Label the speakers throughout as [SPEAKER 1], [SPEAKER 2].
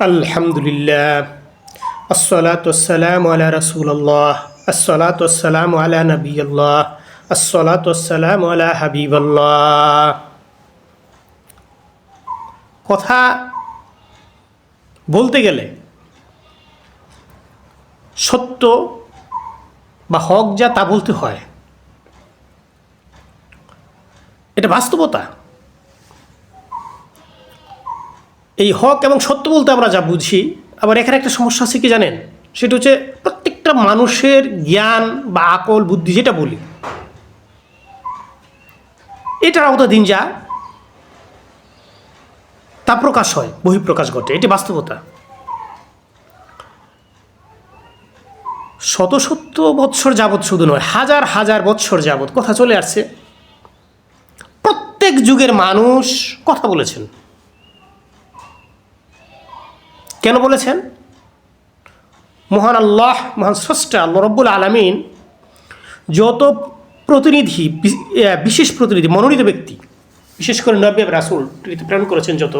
[SPEAKER 1] আলহামদুলিল্লাহ। আসসালাতাম আলা রসুল্লাহ আসসালাতাম আলা নবীল্লাহ আসসালাতাম আলা হাবিবাল্লাহ। কথা বলতে গেলে সত্য বা হক যা তা বলতে হয়। এটা বাস্তবতা। এই হক এবং সত্য বলতে আমরা যা বুঝি, আবার এখানে একটা সমস্যা আছে কি জানেন? সেটা হচ্ছে প্রত্যেকটা মানুষের জ্ঞান বা আকল, বুদ্ধি যেটা বলি। এটার আওতা দিন যা, তা প্রকাশ হয়, বহিঃপ্রকাশ ঘটে। এটি বাস্তবতা। শত শত বৎসর যাবৎ শুধু নয়, হাজার হাজার বৎসর যাবৎ কথা চলে আসছে। প্রত্যেক যুগের মানুষ কথা বলেছেন। কেন বলেছেন? মহান আল্লাহ, মহান স্রষ্টা, আল্লাহ রব্বুল আলমিন যত প্রতিনিধি বিশেষ প্রতিনিধি, মনোনীত ব্যক্তি, বিশেষ করে নব্য রাসুল প্রেরণ করেছেন যত,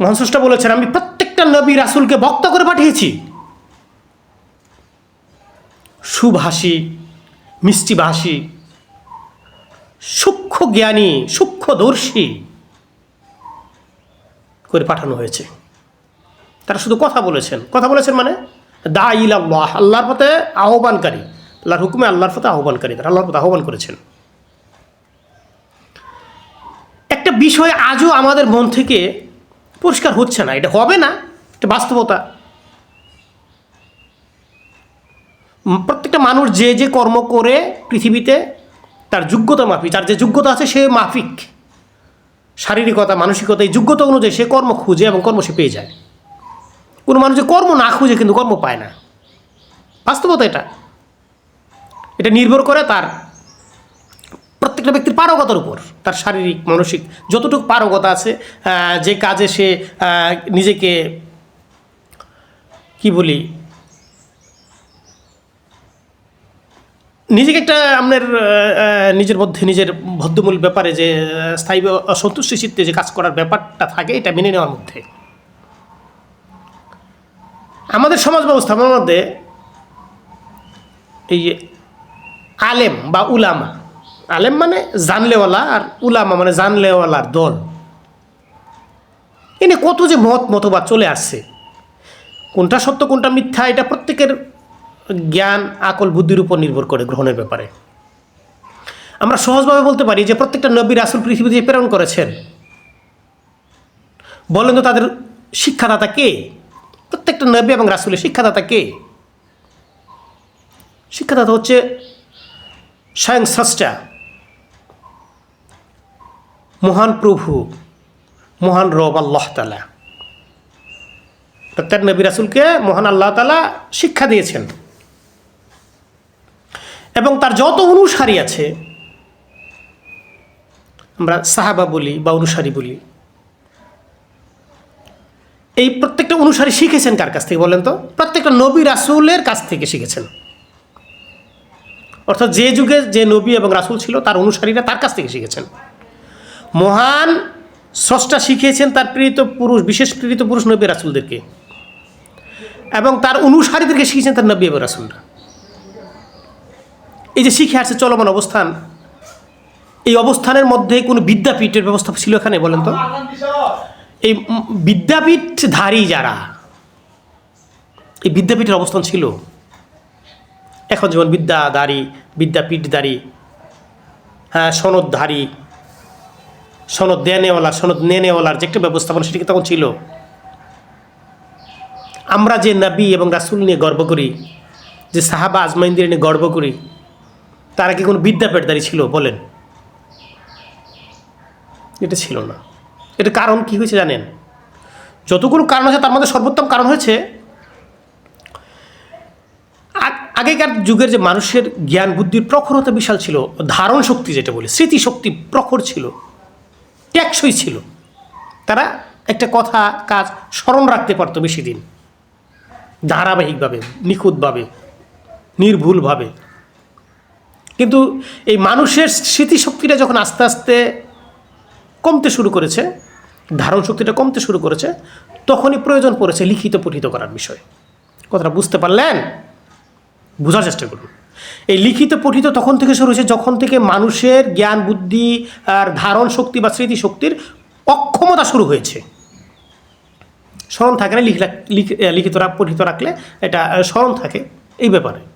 [SPEAKER 1] মহান স্রষ্টা বলেছেন, আমি প্রত্যেকটা নবী, রাসুলকে বক্তা করে পাঠিয়েছি। সুভাষী মিষ্টিভাষী সূক্ষ্ম জ্ঞানী সূক্ষ্মদর্শী করে পাঠানো হয়েছে। তারা শুধু কথা বলেছেন। কথা বলেছেন মানে দা ইলাল্লাহ, আল্লাহর পথে আহ্বানকারী। আল্লাহর হুকুমে আল্লাহর পথে আহ্বানকারী, তারা আল্লাহর পথে আহ্বান করেছেন। একটা বিষয় আজও আমাদের মন থেকে পরিষ্কার হচ্ছে না, এটা হবে না, এটা বাস্তবতা। প্রত্যেকটা মানুষ যে যে কর্ম করে পৃথিবীতে, তার যোগ্যতা মাফিক তার যে যোগ্যতা আছে সে মাফিক। শারীরিকতা, মানসিকতা, এই যোগ্যতা অনুযায়ী সে কর্ম খুঁজে এবং কর্ম সে পেয়ে যায়। কোনো মানুষ যে কর্ম না খুঁজে কিন্তু কর্ম পায় না। বাস্তবতা এটা। এটা নির্ভর করে তার প্রত্যেকটা ব্যক্তির পারগতার উপর, তার শারীরিক, মানসিক যতটুকু পারগতা আছে যে কাজে সে নিজেকে, কি বলি নিজেকে একটা আপনার নিজের মধ্যে, নিজের ভদ্রমূল ব্যাপারে যে স্থায়ী সন্তুষ্টি চিত্তে যে কাজ করার ব্যাপারটা থাকে, এটা মেনে নেওয়ার মধ্যে। আমাদের সমাজ ব্যবস্থাপনার মধ্যে এই আলেম বা উলামা, আলেম মানে জানলেওয়ালা আর উলামা মানে জানলেওয়ালার দল। এনে কত যে মত মতবাদ চলে আসছে। কোনটা সত্য, কোনটা মিথ্যা, এটা প্রত্যেকের জ্ঞান, আকল, বুদ্ধির উপর নির্ভর করে গ্রহণের ব্যাপারে। আমরা সহজভাবে বলতে পারি যে প্রত্যেকটা নবী রাসুল পৃথিবীতে প্রেরণ করেছেন। বলেন তো তাদের শিক্ষাদাতা কে? প্রত্যেকটা নবী এবং রাসুলের শিক্ষাদাতা কে? শিক্ষাদাতা হচ্ছে স্বয়ং স্রষ্টা, মহান প্রভু, মহান রব আল্লাহ তালা প্রত্যেক নবী রাসুলকে মহান আল্লাহ তালা শিক্ষা দিয়েছেন। এবং তার যত অনুসারী আছে, আমরা সাহাবা বলি বা অনুসারী বলি। এই প্রত্যেকটা অনুসারী শিখেছেন কার কাছ থেকে বলেন তো? প্রত্যেকটা নবী রাসুলের কাছ থেকে শিখেছেন। অর্থাৎ যে যুগে যে নবী এবং রাসুল ছিল, তার অনুসারীরা তার কাছ থেকে শিখেছেন। মহান স্রষ্টা শিখিয়েছেন তার প্রেরিত পুরুষ, বিশেষ প্রেরিত পুরুষ নবী রাসুলদেরকে। এবং তার অনুসারীদেরকে শিখিয়েছেন তার নবী এবং রাসুলরা। এই যে শিখে আসছে চলমান অবস্থান, এই অবস্থানের মধ্যে কোনো বিদ্যাপীঠের ব্যবস্থা ছিল এখানে বলেন তো? এই বিদ্যাপীঠধারী যারা, এই বিদ্যাপীঠের অবস্থান ছিল। এখন যেমন বিদ্যাধারী, বিদ্যাপীঠধারী হ্যাঁ সনদধারী, সনদ দেনেওয়ালা সনদ নেনেওয়ালার যে একটা ব্যবস্থাপনা সেটা তখন ছিল? আমরা যে নবী এবং রাসুল নিয়ে গর্ব করি, যে সাহাবা আজমাইন্দির নিয়ে গর্ব করি তারা কি কোনো বিদ্যাপীঠধারী ছিল? বলেন। এটা ছিল না। এটা কারণ কি হয়েছে জানেন? যতগুলো কারণ আছে, তার মধ্যে সর্বোত্তম কারণ হয়েছে, আগ- আগেকার যুগের যে মানুষের জ্ঞান, বুদ্ধির প্রখরতা বিশাল ছিল। ধারণ শক্তি যেটা বলে স্মৃতিশক্তি প্রখর ছিল, টেকসই ছিল। তারা একটা কথা, কাজ স্মরণ রাখতে পারতো বেশি দিন। ধারাবাহিকভাবে, নিখুঁতভাবে, নির্ভুলভাবে। কিন্তু এই মানুষের স্মৃতিশক্তিটা যখন আস্তে আস্তে কমতে শুরু করেছে ধারণ শক্তিটা কমতে শুরু করেছে, তখনই প্রয়োজন পড়েছে লিখিত পঠিত করার বিষয়। কথাটা বুঝতে পারলেন? বোঝার চেষ্টা করুন। এই লিখিত পঠিত তখন থেকে শুরু হয়েছে যখন থেকে মানুষের জ্ঞান, বুদ্ধি আর ধারণ শক্তি বা স্মৃতিশক্তির অক্ষমতা শুরু হয়েছে। স্মরণ থাকে না লিখিত পঠিত রাখলে এটা স্মরণ থাকে। এই ব্যাপারে।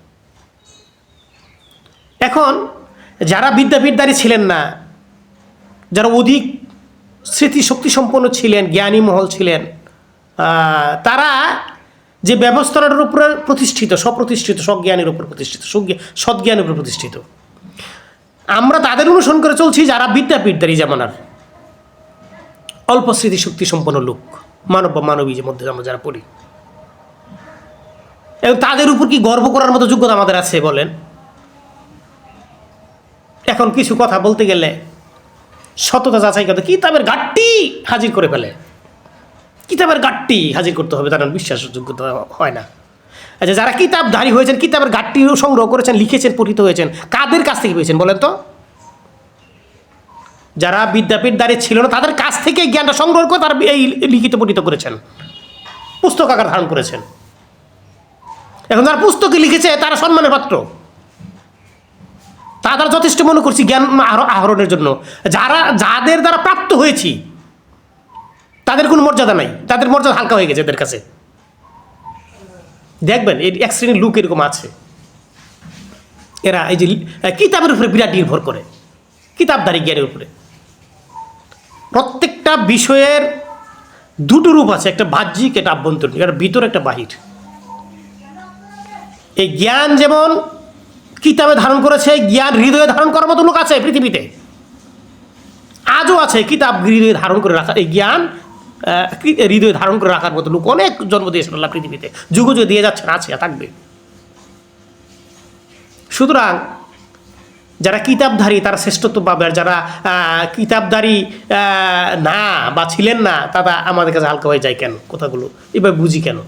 [SPEAKER 1] এখন যারা বিদ্যাপীঠদারী ছিলেন না, যারা অধিক স্মৃতিশক্তি সম্পন্ন ছিলেন, জ্ঞানী মহল ছিলেন তারা যে ব্যবস্থাটার উপরে প্রতিষ্ঠিত, স্বপ্রতিষ্ঠিত সজ্ঞানের উপর প্রতিষ্ঠিত, সজ্ঞা- সদ্জ্ঞানের উপর প্রতিষ্ঠিত, আমরা তাদের অনুসরণ করে চলছি যারা বিদ্যাপীঠদারী যেমন আর। অল্প স্মৃতিশক্তি সম্পন্ন লোক, মানব বা মানবীর মধ্যে আমরা যারা পড়ি। এবং তাদের উপর কি গর্ব করার মতো যোগ্যতা আমাদের আছে বলেন? এখন কিছু কথা বলতে গেলে সততা যাচাই করতে, কিতাবের গাঠটি হাজির করে ফেলে। কিতাবের গাঠটি হাজির করতে হবে, তার বিশ্বাসযোগ্যতা হয় না। আচ্ছা যারা কিতাব কিতাবধারী হয়েছেন, কিতাবের গাঠটিও সংগ্রহ করেছেন, লিখেছেন, পঠিত হয়েছেন, কাদের কাছ থেকে পেয়েছেন বলেন তো? যারা বিদ্যাপীঠদারী ছিল না, তাদের কাছ থেকে জ্ঞানটা সংগ্রহ করে তারা এই লিখিত, পঠিত করেছেন। পুস্তক আকার ধারণ করেছেন। এখন যারা পুস্তকে লিখেছে, তারা সম্মানের পাত্র। তাদের যথেষ্ট মনে করছি জ্ঞান আহর- আহরণের জন্য। যারা, যাদের দ্বারা প্রাপ্ত হয়েছি, তাদের কোনো মর্যাদা নাই। তাদের মর্যাদা হালকা হয়ে গেছে এদের কাছে। দেখবেন, এই এক শ্রেণির লোক এরকম আছে। এরা এই যে কিতাবের উপরে বিরাট নির্ভর করে। কিতাবদারি জ্ঞানের উপরে। প্রত্যেকটা বিষয়ের দুটো রূপ আছে, একটা বাহ্যিক, একটা আভ্যন্তরীণ। একটা ভিতর একটা বাহির। এই জ্ঞান যেমন কিতাবে ধারণ করেছে, জ্ঞান হৃদয়ে ধারণ করার মতো লোক আছে পৃথিবীতে। আজও আছে কিতাব হৃদয়ে ধারণ করে রাখা, এই জ্ঞান হৃদয়ে ধারণ করে রাখার মতো লোক। অনেক জন্ম দিয়েছেন আল্লাহ পৃথিবীতে। যুগ যুগ দিয়ে যাচ্ছেন, আছে, থাকবে। সুতরাং যারা কিতাবধারী, তারা শ্রেষ্ঠত্ব পাবে আর যারা কিতাবধারী না বা ছিলেন না, তারা আমাদের কাছে হালকা হয়ে যায় কেন? কথাগুলো এবার বুঝি কেন?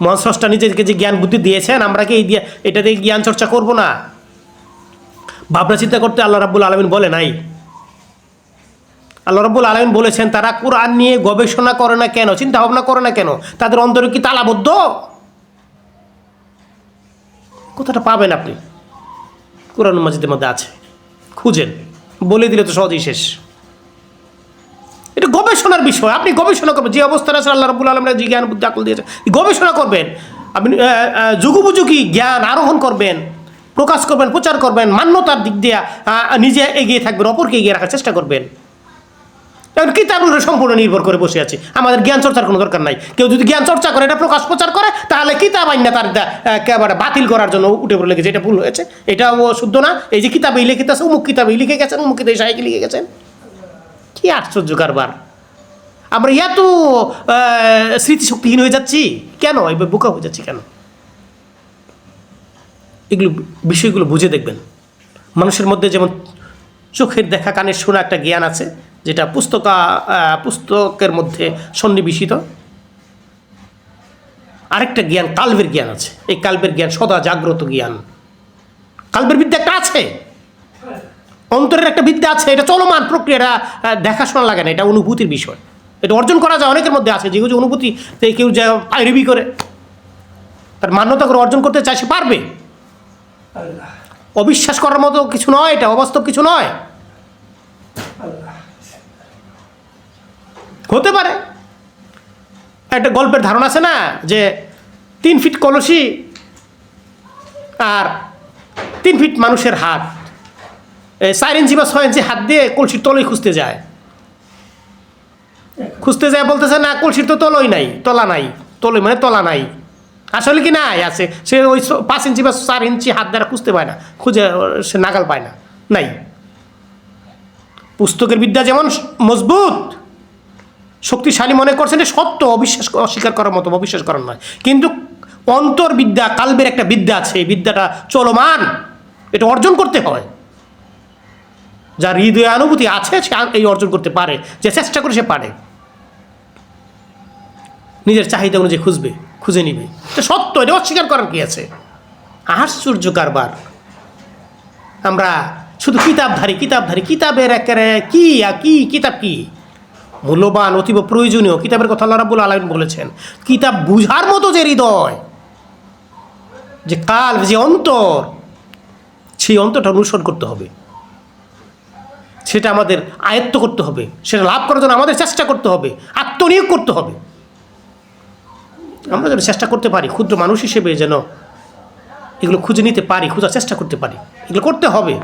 [SPEAKER 1] মহাস্রষ্টা নিজেকে যে জ্ঞান বুদ্ধি দিয়েছেন, আমরা কি এই এটা দিয়ে জ্ঞান চর্চা করব না? ভাবনা চিন্তা করতে আল্লাহ রাব্বুল আলমিন বলে নাই। আল্লাহ রাব্বুল আলমিন বলেছেন, তারা কোরআন নিয়ে গবেষণা করে না কেন? চিন্তা ভাবনা করে না কেন? তাদের অন্তরে কি তালাবদ্ধ? কোথাটা পাবেন আপনি। কোরআন মাজিদের মধ্যে আছে। খুঁজেন। বলে দিলে তো সহজেই শেষ। এটা গবেষণার বিষয়। আপনি গবেষণা করবেন। যে অবস্থায় আছে আল্লাহ রবুল আলমের যে জ্ঞান বুদ্ধি আকল দিয়েছে গবেষণা করবেন। আপনি যুগোপযোগী জ্ঞান আরোহণ করবেন প্রকাশ করবেন প্রচার করবেন মান্যতার দিক দিয়ে নিজে এগিয়ে থাকবেন অপরকে এগিয়ে রাখার চেষ্টা করবেন। এখন কিতাবের উপরে সম্পূর্ণ নির্ভর করে বসে আছি। আমাদের জ্ঞান চর্চার কোনো দরকার নাই। কেউ যদি জ্ঞান চর্চা করে এটা প্রকাশ প্রচার করে তাহলে কিতাব আইনা তার এটা, একেবারে বাতিল করার জন্য উঠে পড়ে লেগেছে। এটা ভুল হয়েছে। এটা ও শুদ্ধ না। এই যে কিতাবে লিখিত আছে অমুক কিতাবে লিখে গেছেন অমুক কিতাবে সাহেকে লিখে গেছেন। কি আশ্চর্য কারবার? আমরা এত স্মৃতিশক্তিহীন হয়ে যাচ্ছি? কেন? এবার বোকা হয়ে যাচ্ছি কেন? এগুলো, বিষয়গুলো বুঝে দেখবেন। মানুষের মধ্যে যেমন চোখের দেখা কানের শোনা একটা জ্ঞান আছে, যেটা পুস্তকা পুস্তকের মধ্যে সন্নিবেশিত। আরেকটা জ্ঞান, কাল্পের জ্ঞান আছে। এই কাল্পের জ্ঞান সদা জাগ্রত জ্ঞান। কাল্পের বিদ্যা একটা আছে। অন্তরের একটা বিদ্যা আছে এটা চলমান প্রক্রিয়াটা দেখাশোনা লাগে না এটা অনুভূতির বিষয়। এটা অর্জন করা যায় অনেকের মধ্যে আছে যেগুলো যে অনুভূতি তে কেউ যা পায়রিবি করে তার মান্যতা করে অর্জন করতে চায় সে পারবে। অবিশ্বাস করার মতো কিছু নয় এটা অবাস্তব কিছু নয়। হতে পারে। একটা গল্পের ধারণা আছে না যে তিন ফিট কলসি আর তিন ফিট মানুষের হাত। চার ইঞ্চি বা ছয় ইঞ্চি হাত দিয়ে কলসির তলই খুঁজতে যায়। খুঁজতে যায় বলতেছে, না, কলসির তো তলই নাই, তলা নাই, তলই মানে তলা নাই। আসলে কি নাই, আছে। সে ওই পাঁচ ইঞ্চি বা চার ইঞ্চি হাত দ্বারা খুঁজতে পায় না, খুঁজে সে নাগাল পায় না, নাই। পুস্তকের বিদ্যা যেমন মজবুত, শক্তিশালী মনে করছেন সত্য অবিশ্বাস অস্বীকার করার মতো, অবিশ্বাস করার নয়। কিন্তু অন্তর্বিদ্যা, কালবের একটা বিদ্যা আছে, এই বিদ্যাটা চলমান, এটা অর্জন করতে হয়। যার হৃদয় অনুভূতি আছে, সে এই অর্জন করতে পারে, যে চেষ্টা করে সে পারে। নিজের চাহিদা অনুযায়ী খুঁজবে, খুঁজে নিবে। এটা সত্য, এটা অস্বীকার করার কি আছে? আশ্চর্য কারবার। আমরা শুধু কিতাবধারী কিতাবধারী, কিতাবের একেবারে কি আর কি, কিতাব কি? মূল্যবান, অতীব প্রয়োজনীয়, কিতাবের কথা আল্লাহ রাব্বুল আলমিন বলেছেন। কিতাব বুঝার মতো যে হৃদয়, যে কাল, যে অন্তর, সেই অন্তরটা অনুসরণ করতে হবে। সেটা আমাদের আয়ত্ত করতে হবে। সেটা লাভ করার জন্য আমাদের চেষ্টা করতে হবে। আত্মনিয়োগ করতে হবে। আমরা যেন চেষ্টা করতে পারি, ক্ষুদ্র মানুষ হিসেবে যেন এগুলো খুঁজে নিতে পারি, খোঁজার চেষ্টা করতে পারি। এগুলো করতে হবে।